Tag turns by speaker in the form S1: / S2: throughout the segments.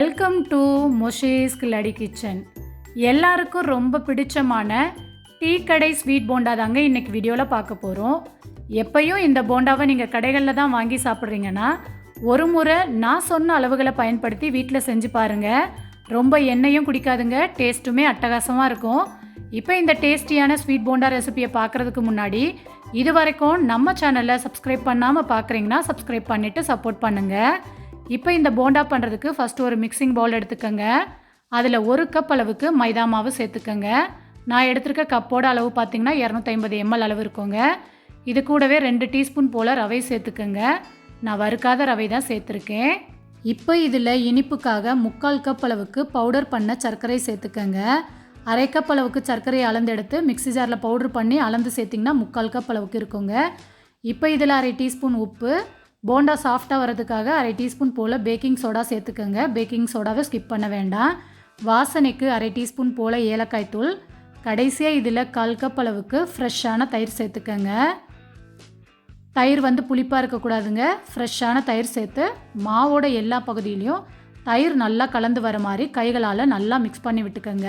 S1: Welcome to மொஷேஸ் கில்லாடி kitchen எல்லாருக்கும் ரொம்ப பிடிச்சமான டீ கடை ஸ்வீட் போண்டா தாங்க இன்றைக்கி வீடியோவில் பார்க்க போகிறோம் எப்பயும் இந்த போண்டாவை நீங்கள் கடைகளில் தான் வாங்கி சாப்பிட்றீங்கன்னா ஒரு முறை நான் சொன்ன அளவுகளை பயன்படுத்தி வீட்டில் செஞ்சு பாருங்கள் ரொம்ப எண்ணெயும் குடிக்காதுங்க டேஸ்ட்டுமே அட்டகாசமாக இருக்கும். இப்போ இந்த டேஸ்டியான ஸ்வீட் போண்டா ரெசிபியை பார்க்குறதுக்கு முன்னாடி இது வரைக்கும் நம்ம சேனலை சப்ஸ்கிரைப் பண்ணாமல் பார்க்குறீங்கன்னா சப்ஸ்கிரைப் பண்ணிவிட்டு சப்போர்ட் பண்ணுங்கள் இப்போ இந்த போண்டா பண்ணுறதுக்கு ஃபஸ்ட்டு ஒரு மிக்சிங் பவுல் எடுத்துக்கோங்க. அதில் ஒரு கப் அளவுக்கு மைதா மாவு சேர்த்துக்கோங்க. நான் எடுத்திருக்க கப்போட அளவு பார்த்தீங்கன்னா இரநூத்தி ஐம்பது எம்எல் அளவு இருக்குங்க. இது கூடவே ரெண்டு டீஸ்பூன் போல் ரவை சேர்த்துக்கோங்க. நான் வறுக்காத ரவை தான் சேர்த்துருக்கேன். இப்போ இதில் இனிப்புக்காக முக்கால் கப் அளவுக்கு பவுடர் பண்ண சர்க்கரை சேர்த்துக்கோங்க. அரை கப் அளவுக்கு சர்க்கரையை அளந்து எடுத்து மிக்ஸி ஜாரில் பவுடர் பண்ணி அளந்து சேர்த்திங்கன்னா முக்கால் கப் அளவுக்கு இருக்குங்க. இப்போ இதில் அரை டீஸ்பூன் உப்பு போண்டா சாஃப்டாக வரதுக்காக அரை டீஸ்பூன் போல் பேக்கிங் சோடா சேர்த்துக்கோங்க. பேக்கிங் சோடாவை ஸ்கிப் பண்ண வேண்டாம். வாசனைக்கு அரை டீஸ்பூன் போல் ஏலக்காய் தூள். கடைசியாக இதில் கால் கப் அளவுக்கு ஃப்ரெஷ்ஷான தயிர் சேர்த்துக்கோங்க. தயிர் வந்து புளிப்பாக இருக்கக்கூடாதுங்க. ஃப்ரெஷ்ஷான தயிர் சேர்த்து மாவோட எல்லா பகுதியிலையும் தயிர் நல்லா கலந்து வர மாதிரி கைகளால் நல்லா மிக்ஸ் பண்ணி விட்டுக்கோங்க.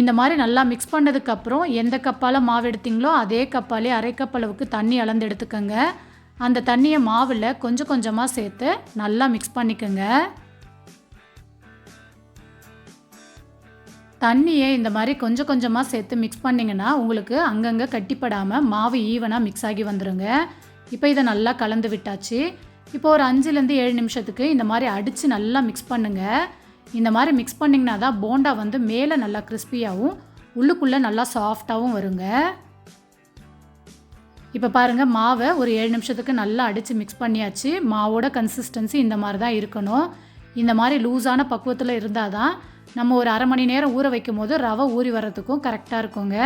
S1: இந்த மாதிரி நல்லா மிக்ஸ் பண்ணதுக்கப்புறம் எந்த கப்பால் மாவு எடுத்தீங்களோ அதே கப்பாலே அரை கப் அளவுக்கு தண்ணி அளந்து எடுத்துக்கோங்க. அந்த தண்ணியை மாவில் கொஞ்சம் கொஞ்சமாக சேர்த்து நல்லா மிக்ஸ் பண்ணிக்கோங்க. தண்ணியை இந்த மாதிரி கொஞ்சம் கொஞ்சமாக சேர்த்து மிக்ஸ் பண்ணிங்கன்னா உங்களுக்கு அங்கங்கே கட்டிப்படாமல் மாவு ஈவனாக மிக்ஸ் ஆகி வந்துடுங்க இப்போ இதை நல்லா கலந்து விட்டாச்சு. இப்போ ஒரு அஞ்சுலேருந்து ஏழு நிமிஷத்துக்கு இந்த மாதிரி அடித்து நல்லா மிக்ஸ் பண்ணுங்கள் இந்த மாதிரி மிக்ஸ் பண்ணிங்கன்னா தான் போண்டா வந்து மேலே நல்லா கிறிஸ்பியாகவும் உள்ளுக்குள்ளே நல்லா சாஃப்டாகவும் வருங்க. இப்போ பாருங்கள் மாவை ஒரு ஏழு நிமிஷத்துக்கு நல்லா அடித்து மிக்ஸ் பண்ணியாச்சு. மாவோட கன்சிஸ்டன்சி இந்த மாதிரி தான் இருக்கணும். இந்த மாதிரி லூஸான பக்குவத்தில் இருந்தால் தான் நம்ம ஒரு அரை மணி நேரம் ஊற வைக்கும் போது ரவை ஊறி வர்றதுக்கும் கரெக்டாக இருக்குங்க.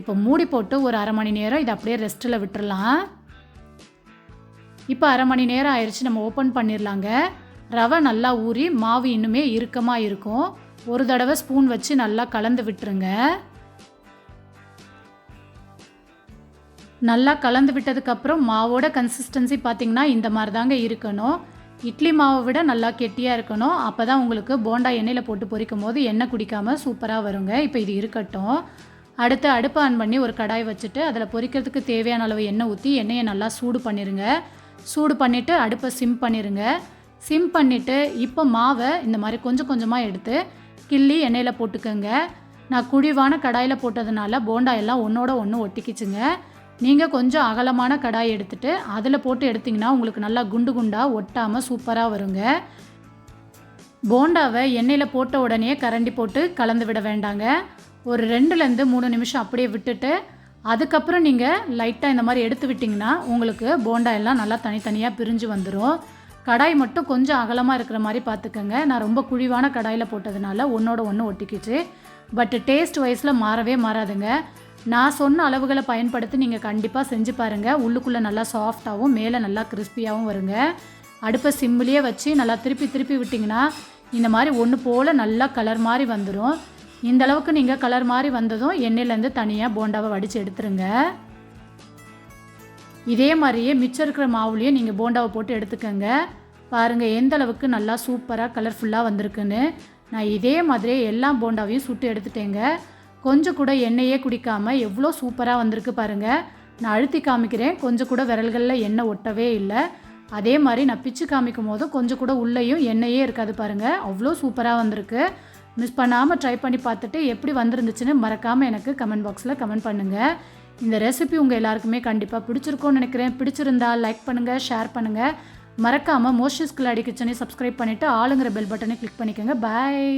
S1: இப்போ மூடி போட்டு ஒரு அரை மணி நேரம் இதை அப்படியே ரெஸ்ட்டில் விட்டுடலாம் இப்போ அரை மணி நேரம் ஆயிடுச்சு நம்ம ஓப்பன் பண்ணிடலாங்க ரவை நல்லா ஊறி மாவு இன்னுமே இறுக்கமாக இருக்கும். ஒரு தடவை ஸ்பூன் வச்சு நல்லா கலந்து விட்டுருங்க. நல்லா கலந்து விட்டதுக்கப்புறம் மாவோட கன்சிஸ்டன்சி பார்த்திங்கன்னா இந்த மாதிரி தாங்க இருக்கணும். இட்லி மாவை விட நல்லா கெட்டியாக இருக்கணும். அப்போ தான் உங்களுக்கு போண்டா எண்ணெயில் போட்டு பொரிக்கும் போது எண்ணெய் குடிக்காமல் சூப்பராக வருங்க. இப்போ இது இருக்கட்டும். அடுத்து அடுப்பை ஆன் பண்ணி ஒரு கடாய் வச்சுட்டு அதில் பொரிக்கிறதுக்கு தேவையான அளவு எண்ணெய் ஊற்றி எண்ணெயை நல்லா சூடு பண்ணிடுங்க சூடு பண்ணிவிட்டு அடுப்பை சிம் பண்ணிடுங்க சிம் பண்ணிவிட்டு இப்போ மாவை இந்த மாதிரி கொஞ்சம் கொஞ்சமாக எடுத்து கிள்ளி எண்ணெயில் போட்டுக்கோங்க. நான் குழிவான கடாயில் போட்டதுனால போண்டா எல்லாம் ஒன்றோட ஒன்று ஒட்டிக்கிச்சுங்க. நீங்கள் கொஞ்சம் அகலமான கடாய் எடுத்துகிட்டு அதில் போட்டு எடுத்திங்கன்னா உங்களுக்கு நல்லா குண்டு குண்டாக ஒட்டாமல் சூப்பராக வருங்க. போண்டாவை எண்ணெயில் போட்ட உடனே கரண்டி போட்டு கலந்து விட வேண்டாங்க. ஒரு ரெண்டுலேருந்து மூணு நிமிஷம் அப்படியே விட்டுட்டு அதுக்கப்புறம் நீங்கள் லைட்டாக இந்த மாதிரி எடுத்து விட்டிங்கன்னா உங்களுக்கு போண்டா எல்லாம் நல்லா தனித்தனியாக பிரிஞ்சு வந்துடும் கடாய் மட்டும் கொஞ்சம் அகலமாக இருக்கிற மாதிரி பார்த்துக்கோங்க. நான் ரொம்ப குழிவான கடாயில் போட்டதுனால ஒன்றோட ஒன்று ஒட்டிக்கிச்சு. பட் டேஸ்ட் வைஸில் மாறவே மாறாதுங்க. நான் சொன்ன அளவுகளை பயன்படுத்தி நீங்கள் கண்டிப்பாக செஞ்சு பாருங்கள் உள்ளுக்குள்ளே நல்லா சாஃப்டாகவும் மேலே நல்லா கிறிஸ்பியாகவும் வருங்க. அடுப்பை சிம்மிலேயே வச்சு நல்லா திருப்பி திருப்பி விட்டிங்கன்னா இந்த மாதிரி ஒன்று போல் நல்லா கலர் மாதிரி வந்துடும் இந்த அளவுக்கு நீங்கள் கலர் மாதிரி வந்ததும் எண்ணெயிலேருந்து தனியாக போண்டாவை வடித்து எடுத்துருங்க. இதே மாதிரியே மிச்சம் இருக்கிற மாவுலேயே நீங்கள் போண்டாவை போட்டு எடுத்துக்கோங்க. பாருங்கள் எந்த அளவுக்கு நல்லா சூப்பராக கலர்ஃபுல்லாக வந்திருக்குன்னு. நான் இதே மாதிரியே எல்லா போண்டாவையும் சுட்டு எடுத்துட்டேங்க. கொஞ்சம் கூட எண்ணெயே குடிக்காமல் எவ்வளோ சூப்பராக வந்திருக்கு பாருங்கள் நான் அழுத்தி காமிக்கிறேன். கொஞ்சம் கூட விரல்களில் எண்ணெய் ஒட்டவே இல்லை. அதே மாதிரி நான் பிச்சு காமிக்கும் போது கொஞ்சம் கூட உள்ளேயும் எண்ணெயே இருக்காது பாருங்கள் அவ்வளோ சூப்பராக வந்திருக்கு. மிஸ் பண்ணாமல் ட்ரை பண்ணி பார்த்துட்டு எப்படி வந்திருந்துச்சுன்னு மறக்காமல் எனக்கு கமெண்ட் பாக்ஸில் கமெண்ட் பண்ணுங்கள் இந்த ரெசிபி உங்கள் எல்லாருக்குமே கண்டிப்பாக பிடிச்சிருக்கும்னு நினைக்கிறேன். பிடிச்சிருந்தா லைக் பண்ணுங்கள் ஷேர் பண்ணுங்கள் மறக்காமல் மோஸ்ட் கிளாடி கிச்சனை சப்ஸ்கிரைப் பண்ணிவிட்டு ஆளுங்கிற பெல் பட்டனை கிளிக் பண்ணிக்கோங்க. பாய்